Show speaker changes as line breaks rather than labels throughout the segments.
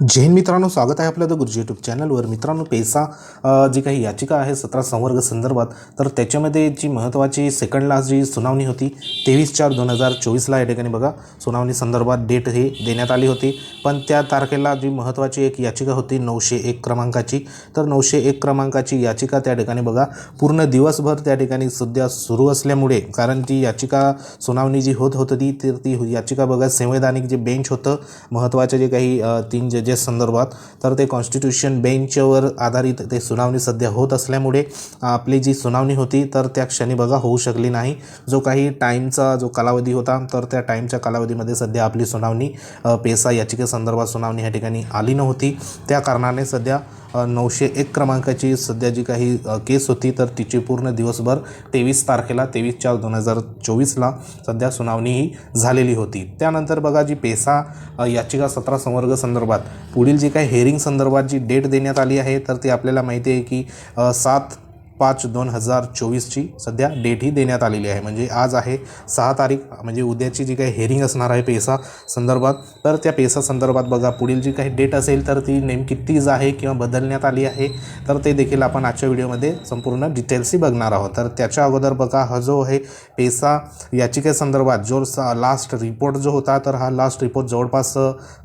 जैन मित्रांनो स्वागत आहे आपल्या द गुरुजी यूट्यूब चॅनलवर. मित्रांनो पेसा जी काही याचिका आहे सतरा संवर्ग संदर्भात तर त्याच्यामध्ये जी महत्त्वाची सेकंड लास्ट जी सुनावणी होती तेवीस चार दोन हजार चोवीसला या ठिकाणी बघा सुनावणी संदर्भात डेट ही देण्यात आली होती. पण त्या तारखेला जी महत्त्वाची एक याचिका होती नऊशे एक क्रमांकाची तर नऊशे एक क्रमांकाची याचिका त्या ठिकाणी बघा पूर्ण दिवसभर त्या ठिकाणी सध्या सुरू असल्यामुळे कारण ती याचिका सुनावणी जी होत होती तर ती याचिका बघा संवैधानिक जे बेंच होतं महत्त्वाचे जे काही तीन जे जजेस संदर्भात तर ते कॉन्स्टिट्यूशन बेंचवर आधारित ते सुनावणी सध्या होत असल्यामुळे आपली जी सुनावणी होती तर त्या क्षणी बघा होऊ शकली नाही. जो काही टाईमचा जो कालावधी होता तर त्या टाईमच्या कालावधीमध्ये सध्या आपली सुनावणी पेसा याचिकेसंदर्भात सुनावणी या ठिकाणी आली नव्हती. त्या कारणाने सध्या नऊशे एक क्रमांकाची सध्या जी काही केस होती तर तिची पूर्ण दिवसभर तेवीस तारखेला तेवीस चार दोन हजार चोवीसला सध्या सुनावणी ही झालेली होती. त्यानंतर बघा जी पेसा याचिका सतरा संवर्ग संदर्भात पुढील जी काही हेअरिंग संदर्भात जी डेट देण्यात आली आहे तर ती आपल्याला माहिती आहे की सात पाच दोन हजार चोवीसची सध्या डेटही देण्यात आलेली आहे. म्हणजे आज आहे सहा तारीख म्हणजे उद्याची जी काही हेअरिंग असणार आहे पेसा संदर्भात तर त्या पेसा संदर्भात बघा. पुढील जी काही डेट असेल तर ती नेमकी तीच आहे किंवा बदलण्यात आली आहे तर ते देखील आपण आजच्या व्हिडिओमध्ये संपूर्ण डिटेल्सही बघणार आहोत. तर त्याच्या अगोदर बघा हा जो आहे पेसा याचिकेसंदर्भात जो लास्ट रिपोर्ट जो होता तर हा लास्ट रिपोर्ट जवळपास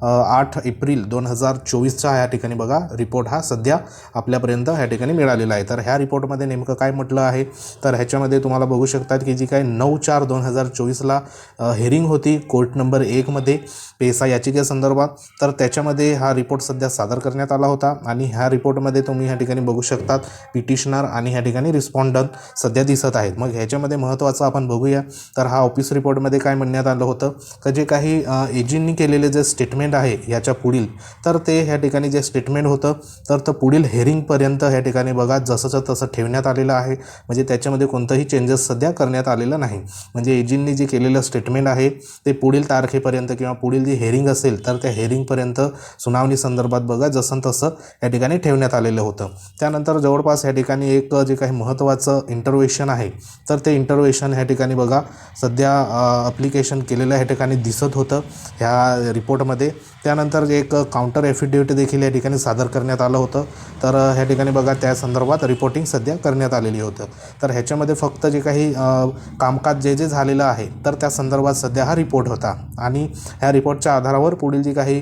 आठ एप्रिल दोन हजार चोवीसचा या ठिकाणी बघा रिपोर्ट हा सध्या आपल्यापर्यंत ह्या ठिकाणी मिळालेला आहे. तर ह्या रिपोर्टमध्ये नेमकं काय म्हटलं आहे? तर ह्याच्यामध्ये तुम्हाला बघू शकतात की जी काय नऊ चार दोन हजार चोवीसला हेअरिंग होती कोर्ट नंबर एकमध्ये पेसा याचिकेसंदर्भात तर त्याच्यामध्ये हा रिपोर्ट सध्या सादर करण्यात आला होता आणि ह्या रिपोर्टमध्ये तुम्ही ह्या ठिकाणी बघू शकतात पिटिशनर आणि ह्या ठिकाणी रिस्पॉन्डंट सध्या दिसत आहेत. मग ह्याच्यामध्ये महत्त्वाचं आपण बघूया. तर हा ऑफिस रिपोर्टमध्ये काय म्हणण्यात आलं होतं? का जे काही एजींनी केलेले जे स्टेटमेंट आहे ह्याच्या पुढील तर ते ह्या ठिकाणी जे स्टेटमेंट होतं तर तर पुढील हेअरिंगपर्यंत ह्या ठिकाणी बघा जसंचं तसं ठेवण्यात आलेलं आहे. म्हणजे त्याच्यामध्ये कोणतंही चेंजेस सध्या करण्यात आलेलं नाही. म्हणजे एजींनी जे केलेलं स्टेटमेंट आहे ते पुढील तारखेपर्यंत किंवा पुढील जी हेअरिंग असेल तर त्या हेअरिंगपर्यंत सुनावणी संदर्भात बघा जसं तसं या ठिकाणी ठेवण्यात आलेलं होतं. त्यानंतर जवळपास या ठिकाणी एक जे काही महत्त्वाचं इंटरवेशन आहे तर ते इंटरवेशन ह्या ठिकाणी बघा सध्या अप्लिकेशन केलेलं ह्या ठिकाणी दिसत होतं. ह्या रिपोर्टमध्ये त्यानंतर एक काउंटर ॲफिडेविट देखील या ठिकाणी सादर करण्यात आलं होतं. तर ह्या ठिकाणी बघा त्या संदर्भात रिपोर्टिंग सध्या करण्यात आलेली होतं. तर ह्याच्यामध्ये फक्त जे काही कामकाज जे जे झालेलं आहे तर त्या संदर्भात सध्या हा रिपोर्ट होता. आणि ह्या रिपोर्टच्या आधारावर पुढील जी काही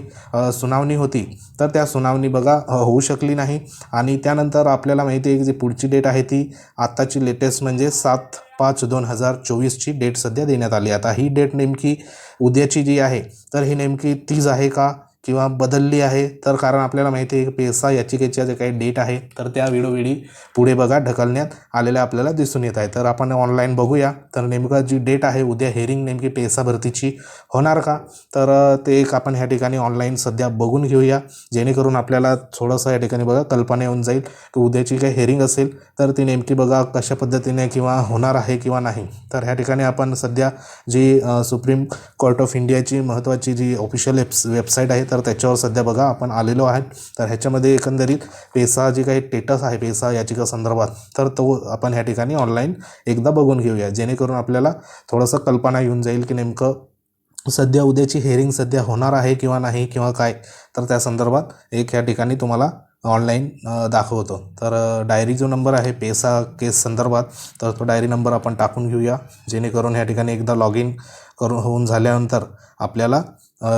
सुनावणी होती तर त्या सुनावणी बघा होऊ शकली नाही. आणि त्यानंतर आपल्याला माहिती आहे की जी पुढची डेट आहे ती आत्ताची लेटेस्ट म्हणजे सात पाच दोन हजार चोवीसची डेट सध्या देण्यात आली आता ही डेट नेमकी उद्याची जी आहे तर ही नेमकी तीच आहे का? किंवा बदलली आहे तर कारण आपल्याला माहिती आहे की पेसा याचिकेच्या जे काही डेट आहे तर त्या वेळोवेळी पुढे बघा ढकलण्यात आलेल्या आपल्याला दिसून येत आहे. तर आपण ऑनलाईन बघूया तर नेमका जी डेट आहे उद्या हेअरिंग नेमकी पेसा भरतीची होणार का? तर ते एक आपण ह्या ठिकाणी ऑनलाईन सध्या बघून घेऊया. जेणेकरून आपल्याला थोडंसं या ठिकाणी बघा कल्पना येऊन जाईल की उद्याची काही हेअरिंग असेल तर ती नेमकी बघा कशा पद्धतीने किंवा होणार आहे किंवा नाही. तर ह्या ठिकाणी आपण सध्या जी सुप्रीम कोर्ट ऑफ इंडियाची महत्त्वाची जी ऑफिशियल वेब्स वेबसाईट आहे तर त्याच्यावर सध्या बघा आपण आलेलो आहे तर ह्याच्यामध्ये एकंदरीत पेसा जी काही टेटस आहे पेसा याचिका संदर्भात तर तो आपण ह्या ठिकाणी ऑनलाईन एकदा बघून घेऊया. जेणेकरून आपल्याला थोडंसं कल्पना येऊन जाईल की नेमकं सध्या उद्याची हेअरिंग सध्या होणार आहे किंवा नाही किंवा काय. तर त्या संदर्भात एक ह्या ठिकाणी तुम्हाला ऑनलाईन दाखवतो. तर डायरी जो नंबर आहे पेसा केस संदर्भात तर तो डायरी नंबर आपण टाकून घेऊया. जेणेकरून ह्या ठिकाणी एकदा लॉग इन करून होऊन झाल्यानंतर आपल्याला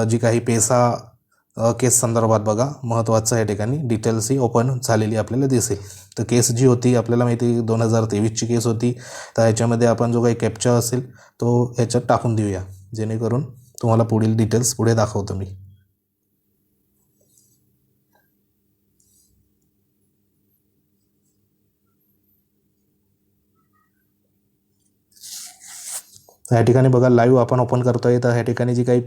जी काही पेसा केस संदर्भात बघा. महत्त्वाचं या ठिकाणी डिटेल्स ही ओपन झालेली आपल्याला दिसेल. तर केस जी होती आपल्याला माहिती दोन हजार तेवीसची केस होती. तर ह्याच्यामध्ये आपण जो काही कॅप्चा असेल तो ह्याच्यात टाकून देऊया. जेणेकरून तुम्हाला पुढील डिटेल्स पुढे दाखवतो मी. तर ह्या ठिकाणी बघा लाईव्ह आपण ओपन करतो आहे तर ह्या ठिकाणी जी काही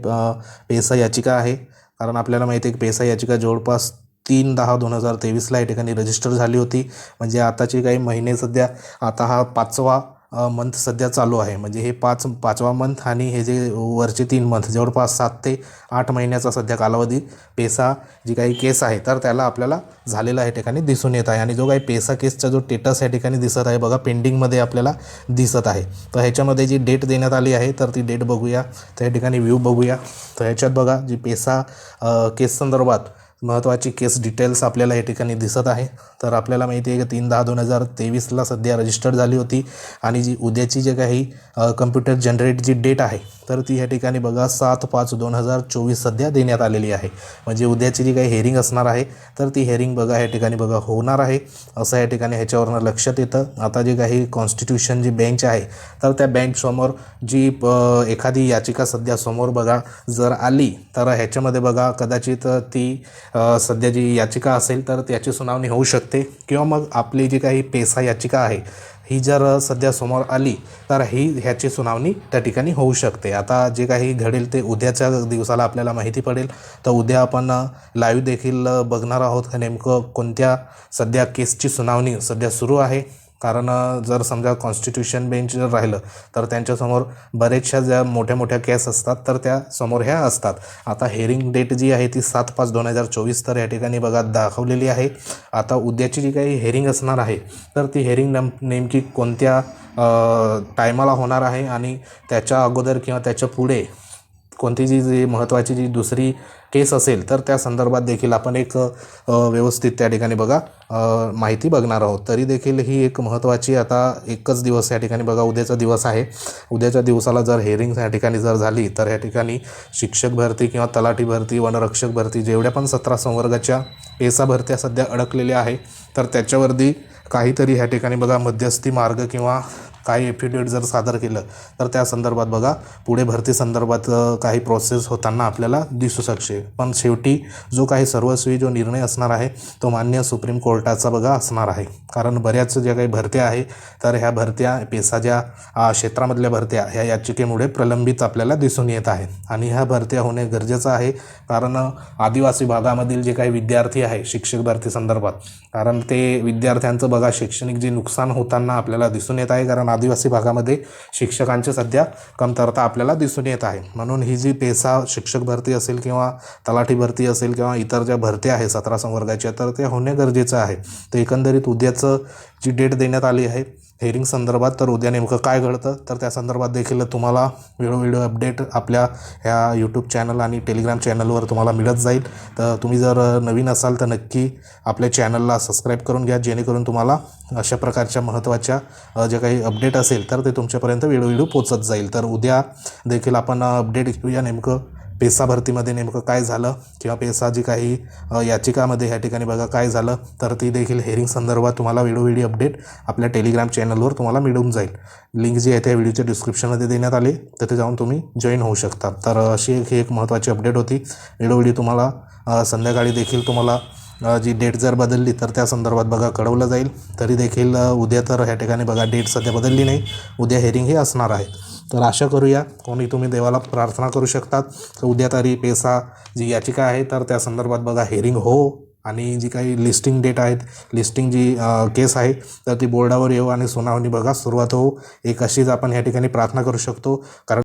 पेसा याचिका आहे कारण आपल्याला माहिती आहे की पेसा याचिका जवळपास तीन दहा दोन हजार तेवीसला या ठिकाणी रजिस्टर झाली होती. म्हणजे आताची काही महिने सध्या आता हा पाचवा मंथ सध्या चालू आहे. म्हणजे हे पाच पाचवा मंथ आणि हे जे वरचे तीन मंथ जवळपास सात ते आठ महिन्याचा सध्या कालावधी पेसा जी काही केस आहे तर त्याला आपल्याला झालेला या ठिकाणी दिसून येत आहे. आणि जो काही पेसा केसचा जो स्टेटस या ठिकाणी दिसत आहे बघा पेंडिंगमध्ये आपल्याला दिसत आहे. तर ह्याच्यामध्ये जी डेट देण्यात आली आहे तर ती डेट बघूया. तर या ठिकाणी व्ह्यू बघूया. तर ह्याच्यात बघा जी पेसा केस संदर्भात महत्त्वाची केस डिटेल्स आपल्याला या ठिकाणी दिसत आहे. तर आपल्याला माहिती आहे की तीन दहा दोन हजार तेवीसला सध्या रजिस्टर्ड झाली होती आणि जी उद्याची जे काही कम्प्युटर जनरेट जी डेट आहे तर ती या ठिकाणी बघा सात पाच दोन हजार चोवीस सध्या देण्यात आलेली आहे. म्हणजे उद्याची जी काही हेअरिंग असणार आहे तर ती हेअरिंग बघा या ठिकाणी बघा होणार आहे. असं या ठिकाणी ह्याच्यावरनं लक्षात येतं. आता जे काही कॉन्स्टिट्यूशन जी बेंच आहे तर त्या बेंचसमोर जी प- एखादी याचिका सध्या समोर बघा जर आली तर ह्याच्यामध्ये बघा कदाचित ती सध्या जी याचिका असेल तर त्याची सुनावणी होऊ शकते. किंवा मग आपली जी काही पेसा याचिका आहे ही जर सध्या समोर आली तर ही ह्याची सुनावणी त्या ठिकाणी होऊ शकते. आता जे काही घडेल ते उद्याच्या दिवसाला आपल्याला माहिती पडेल. तर उद्या आपण लाईव्ह देखील बघणार आहोत का नेमकं कोणत्या सध्या केसची सुनावणी सध्या सुरू आहे. कारण जर समजा कॉन्स्टिट्यूशन बेंच जर राहिलं तर त्यांच्यासमोर बरेचशा ज्या मोठ्या मोठ्या केस असतात तर त्या समोर ह्या असतात. आता हेअरिंग डेट जी आहे ती सात पाच दोन हजार चोवीस तर या ठिकाणी बघा दाखवलेली आहे. आता उद्याची जी काही हेअरिंग असणार आहे तर ती हेअरिंग नेम नेमकी कोणत्या टायमाला होणार आहे आणि त्याच्या अगोदर किंवा त्याच्या पुढे कोणती जी जी महत्त्वाची जी दुसरी केस असेल तर त्या संदर्भात देखील आपण एक व्यवस्थित त्या ठिकाणी बघा माहिती बघणार आहोत. तरी देखील ही एक महत्त्वाची आता एकच दिवस या ठिकाणी बघा उद्याचा दिवस आहे. उद्याच्या दिवसाला जर हेअरिंग या ठिकाणी जर झाली तर या ठिकाणी शिक्षक भरती किंवा तलाठी भरती वनरक्षक भरती जेवढ्या पण सतरा संवर्गाच्या पेसा भरत्या सध्या अडकलेल्या आहे तर त्याच्यावरती काहीतरी ह्या ठिकाणी बघा मध्यस्थी मार्ग किंवा काही एफिडेविट जर सादर केलं तर त्या संदर्भात बघा. पुढे भरती संदर्भात काही प्रोसेस होताना आपल्याला दिसू शकते. पण शेवटी जो काही सर्वस्वी जो निर्णय असणार आहे तो मान्य सुप्रीम कोर्टाचा बघा असणार आहे. कारण बऱ्याच ज्या काही भरत्या आहे तर ह्या भरत्या पेसा ज्या क्षेत्रामधल्या भरत्या ह्या याचिकेमुळे प्रलंबित आपल्याला दिसून येत आहे. आणि ह्या भरत्या होणे गरजेचं आहे कारण आदिवासी भागामधील जे काही विद्यार्थी आहे शिक्षक भरती संदर्भात कारण ते विद्यार्थ्यांचं बघा शैक्षणिक जे नुकसान होताना आपल्याला दिसून येत आहे कारण आदिवासी भागामध्ये शिक्षकांची सध्या कमतरता आपल्याला दिसून येत आहे. म्हणून ही जी पेसा शिक्षक भरती असेल किंवा तलाठी भरती असेल किंवा इतर ज्या भरत्या आहे सतरा संवर्गाच्या तर ते होणे गरजेचं आहे. तर एकंदरीत उद्याचं जी डेट देण्यात आली आहे हेअरिंग संदर्भात तर उद्या नेमकं काय घडतं? तर त्या संदर्भात देखील तुम्हाला वेळोवेळी अपडेट आपल्या ह्या यूट्यूब चॅनल आणि टेलिग्राम चॅनलवर तुम्हाला मिळत जाईल. तर तुम्ही जर नवीन असाल तर नक्की आपल्या चॅनलला सबस्क्राईब करून घ्या जेणेकरून तुम्हाला अशा प्रकारच्या महत्त्वाच्या जे काही अपडेट असेल तर ते तुमच्यापर्यंत वेळोवेळी पोचत जाईल. तर उद्या देखील आपण अपडेट घेऊया नेमकं. पेसा भरतीमध्ये नेमकं काय झालं किंवा पेसा जी काही याचिकामध्ये ह्या ठिकाणी बघा काय झालं तर ती देखील हेअरिंग संदर्भात तुम्हाला वेळोवेळी अपडेट आपल्या टेलिग्राम चॅनलवर तुम्हाला मिळून जाईल. लिंक जी आहे त्या व्हिडिओच्या डिस्क्रिप्शनमध्ये देण्यात आली तिथे जाऊन तुम्ही जॉईन होऊ शकता. तर अशी एक ही एक महत्त्वाची अपडेट होती. वेळोवेळी तुम्हाला संध्याकाळी देखील तुम्हाला जी डेट जर बदलली तर त्या संदर्भात बघा कळवलं जाईल. तरी देखील उद्या तर ह्या ठिकाणी बघा डेट सध्या बदलली नाही. उद्या हेअरिंग हे असणार आहे. तर आशा करूया कोणी तुम्ही देवाला प्रार्थना करू शकतात. तर उद्या तरी पेसा जी याचिका आहे तर त्या संदर्भात बघा हेरिंग हो आणि जी काही लिस्टिंग डेट आहेत लिस्टिंग जी केस आहे तर ती बोर्डावर येऊ आणि सुनावणी बघा सुरुवात हो एक अशीच आपण ह्या ठिकाणी प्रार्थना करू शकतो. कारण